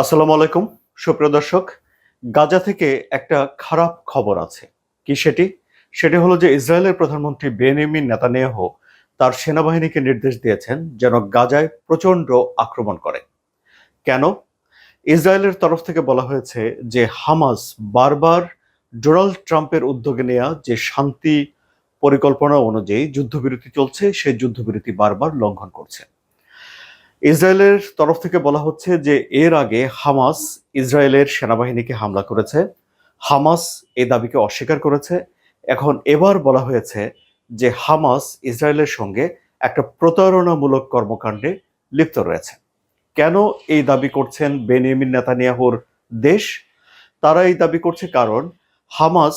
আসসালামু আলাইকুম, সুপ্রিয় দর্শক। গাজা থেকে একটা খারাপ খবর আছে। কি সেটি? সেটি হলো যে ইসরায়েলের প্রধানমন্ত্রী বেনিয়ামিন নেতানিয়াহু তার সেনাবাহিনীকে নির্দেশ দিয়েছেন যেন গাজায় প্রচণ্ড আক্রমণ করে। কেন? ইসরায়েলের তরফ থেকে বলা হয়েছে যে হামাস বারবার ডোনাল্ড ট্রাম্পের উদ্যোগে নেওয়া যে শান্তি পরিকল্পনা অনুযায়ী যুদ্ধবিরতি চলছে, সেই যুদ্ধবিরতি বারবার লঙ্ঘন করছে। ইসরায়েলের তরফ থেকে বলা হচ্ছে যে এর আগে হামাস ইসরায়েলের সেনাবাহিনীকে হামলা করেছে। হামাস এই দাবিকে অস্বীকার করেছে। এখন এবার বলা হয়েছে যে হামাস ইসরায়েলের সঙ্গে একটা প্রতারণামূলক কর্মকাণ্ডে লিপ্ত রয়েছে। কেন এই দাবি করছেন বেনিয়ামিন নেতানিয়াহুর দেশ? তারা এই দাবি করছে কারণ হামাস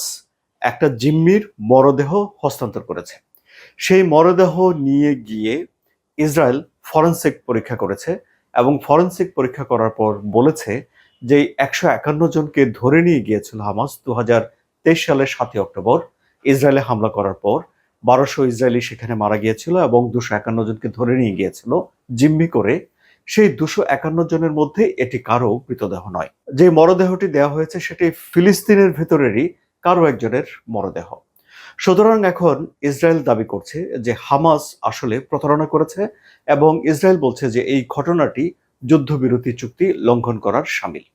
একটা জিম্মির মরদেহ হস্তান্তর করেছে। সেই মরদেহ নিয়ে গিয়ে ইসরায়েল ফরেন্সিক পরীক্ষা করেছে এবং ফরেন্সিক পরীক্ষা করার পর বলেছে যে একশো একান্ন জনকে ধরে নিয়ে গিয়েছিল হামাস দু হাজার তেইশ সালের সাতই অক্টোবর। ইসরায়েলে হামলা করার পর বারোশো ইসরায়েলি সেখানে মারা গিয়েছিল এবং দুশো একান্ন জনকে ধরে নিয়ে গিয়েছিল জিম্মি করে। সেই দুশো একান্ন জনের মধ্যে এটি কারও মৃতদেহ নয়। যে মরদেহটি দেওয়া হয়েছে সেটি ফিলিস্তিনের ভেতরেরই কারও একজনের মরদেহ। সুতরাং এখন ইসরায়েল দাবি করছে যে হামাস আসলে প্রতারণা করেছে এবং ইসরায়েল বলছে যে এই ঘটনাটি যুদ্ধবিরতি চুক্তি লঙ্ঘন করার সামিল।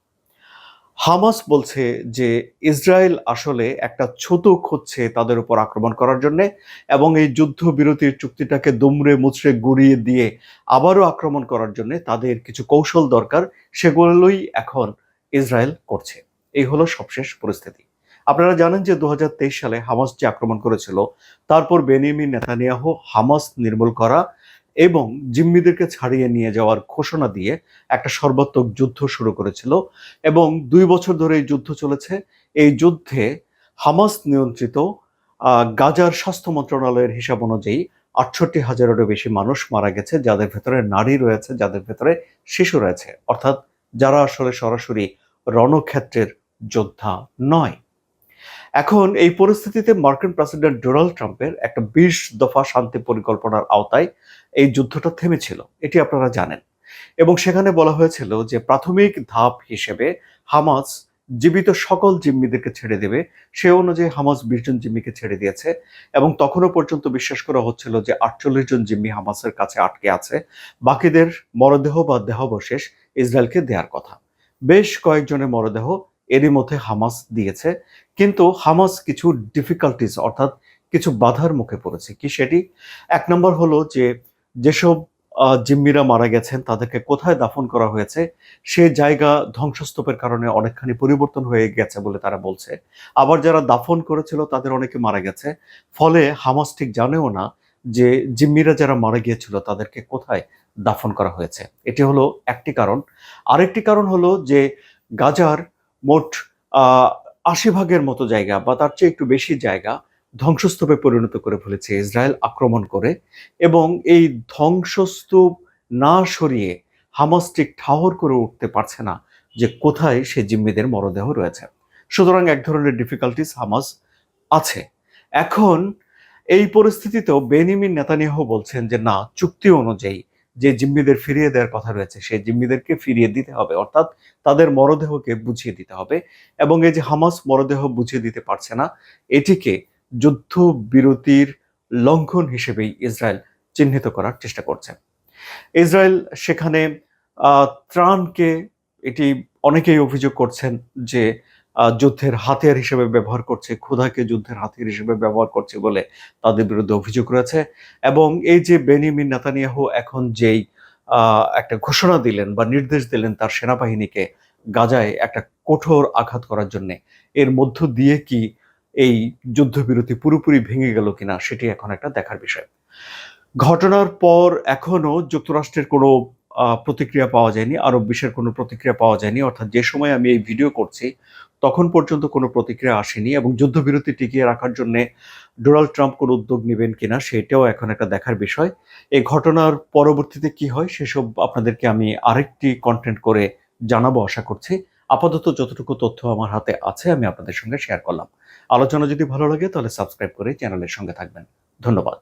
হামাস বলছে যে ইসরায়েল আসলে একটা ছুতো খুঁজছে তাদের উপর আক্রমণ করার জন্য এবং এই যুদ্ধবিরতির চুক্তিটাকে দুমড়ে মুচড়ে গুড়িয়ে দিয়ে আবারও আক্রমণ করার জন্য তাদের কিছু কৌশল দরকার, সেগুলোই এখন ইসরায়েল করছে। এই হলো সবশেষ পরিস্থিতি। আপনারা জানেন যে দু হাজার তেইশ সালে হামাস যে আক্রমণ করেছিল, তারপর বেনিয়ামিন নেতানিয়াহু হামাস নির্মূল করা এবং জিম্মিদেরকে ছাড়িয়ে নিয়ে যাওয়ার ঘোষণা দিয়ে একটা সর্বাত্মক যুদ্ধ শুরু করেছিল এবং দুই বছর ধরে এই যুদ্ধ চলেছে। এই যুদ্ধে হামাস নিয়ন্ত্রিত গাজার স্বাস্থ্য মন্ত্রণালয়ের হিসাব অনুযায়ী আটষট্টি হাজারেরও বেশি মানুষ মারা গেছে, যাদের ভেতরে নারী রয়েছে, যাদের ভেতরে শিশু রয়েছে। অর্থাৎ যারা আসলে সরাসরি রণক্ষেত্রের যোদ্ধা নয়। এখন এই পরিস্থিতিতে মার্কিন প্রেসিডেন্ট ডোনাল্ড ট্রাম্পের একটা বিশ দফা শান্তি পরিকল্পনার আওতায় এই যুদ্ধটা থেমেছিল, এটি আপনারা জানেন। এবং সেখানে বলা হয়েছিল যে প্রাথমিক ধাপ হিসেবে হামাস জীবিত সকল জিম্মিদেরকে ছেড়ে দেবে, সে অনুযায়ী হামাস বিশ জন জিম্মিকে ছেড়ে দিয়েছে। এবং তখনও পর্যন্ত বিশ্বাস করা হচ্ছিল যে আটচল্লিশ জন জিম্মি হামাসের কাছে আটকে আছে, বাকিদের মরদেহ বা দেহাবশেষ ইসরায়েলকে দেওয়ার কথা। বেশ কয়েকজনের মরদেহ এরই মধ্যে হামাস দিয়েছে। কিন্তু হামাস কিছু ডিফিকাল্টিস অর্থাৎ কিছু বাধার মুখে পড়েছে। কি সেটি? এক নম্বর হলো যে, যেসব জিম্মিরা মারা গেছেন, তাদেরকে কোথায় দাফন করা হয়েছে? সে জায়গা ধ্বংসস্তূপের কারণে অনেকখানি পরিবর্তন হয়ে গেছে বলে তারা বলছে। আবার যারা দাফন করেছিল, তাদের অনেকে মারা গেছে। ফলে হামাস ঠিক জানেও না যে, জিম্মিরা যারা মারা গিয়েছিল, তাদেরকে কোথায় দাফন করা হয়েছে। এটি হলো একটি কারণ। আরেকটি কারণ হলো যে, গাজার মোট আশি ভাগের মতো জায়গা বা তার চেয়ে একটু বেশি জায়গা ধ্বংসস্তূপে পরিণত করে ফেলেছে ইসরায়েল আক্রমণ করে এবং এই ধ্বংসস্তূপ না সরিয়ে হামাস ঠিক ঠাহর করে উঠতে পারছে না যে কোথায় সে জিম্মিদের মরদেহ রয়েছে। সুতরাং এক ধরনের ডিফিকাল্টিস হামাস আছে। এখন এই পরিস্থিতিতেও বেনিমিন নেতানিয়াহু বলছেন যে না, চুক্তি অনুযায়ী যে জিম্মিদের ফিরিয়ে দেওয়ার কথা রয়েছে, সেই জিম্মিদেরকে ফিরিয়ে দিতে হবে। অর্থাৎ তাদের মরদেহকে বুঝিয়ে দিতে হবে এবং এই যে হামাস মরদেহ বুঝিয়ে দিতে পারছে না, এটিকে যুদ্ধ বিরতির লঙ্ঘন হিসেবেই ইসরায়েল চিহ্নিত করার চেষ্টা করছে। ইসরায়েল সেখানে ত্রাণকে এটি অনেকেই অভিযোগ করছেন যে যুদ্ধের হাতিয়ার হিসেবে ব্যবহার করছে, ক্ষুধাকে যুদ্ধের হাতিয়ার হিসেবে ব্যবহার করছে বলে তাদের বিরুদ্ধে অভিযোগ রয়েছে। এবং এই যে বেনিয়ামিন নেতানিয়াহু এখন যেই একটা ঘোষণা দিলেন বা নির্দেশ দিলেন তার সেনাবাহিনীকে গাজায় একটা কঠোর আঘাত করার জন্য, এর মধ্য দিয়ে কি এই যুদ্ধবিরতি পুরোপুরি ভেঙে গেল কিনা সেটি এখন একটা দেখার বিষয়। ঘটনার পর এখনও যুক্তরাষ্ট্রের কোনো প্রতিক্রিয়া পাওয়া যায়নি, আরব বিশ্বের কোনো প্রতিক্রিয়া পাওয়া যায়নি। অর্থাৎ যে সময় আমি এই ভিডিও করছি তখন পর্যন্ত কোনো প্রতিক্রিয়া আসেনি এবং যুদ্ধবিরতি টিকিয়ে রাখার জন্য ডোনাল্ড ট্রাম্প কোনো উদ্যোগ নেবেন কিনা সেটাও এখন একটা দেখার বিষয়। এই ঘটনার পরবর্তীতে কি হয় সেসব আপনাদেরকে আমি আরেকটি কন্টেন্ট করে জানাব আশা করছি। আপাতত যতটুকু তথ্য আমার হাতে আছে আমি আপনাদের সঙ্গে শেয়ার করলাম। আলোচনা যদি ভালো লাগে তাহলে সাবস্ক্রাইব করে চ্যানেলের সঙ্গে থাকবেন। ধন্যবাদ।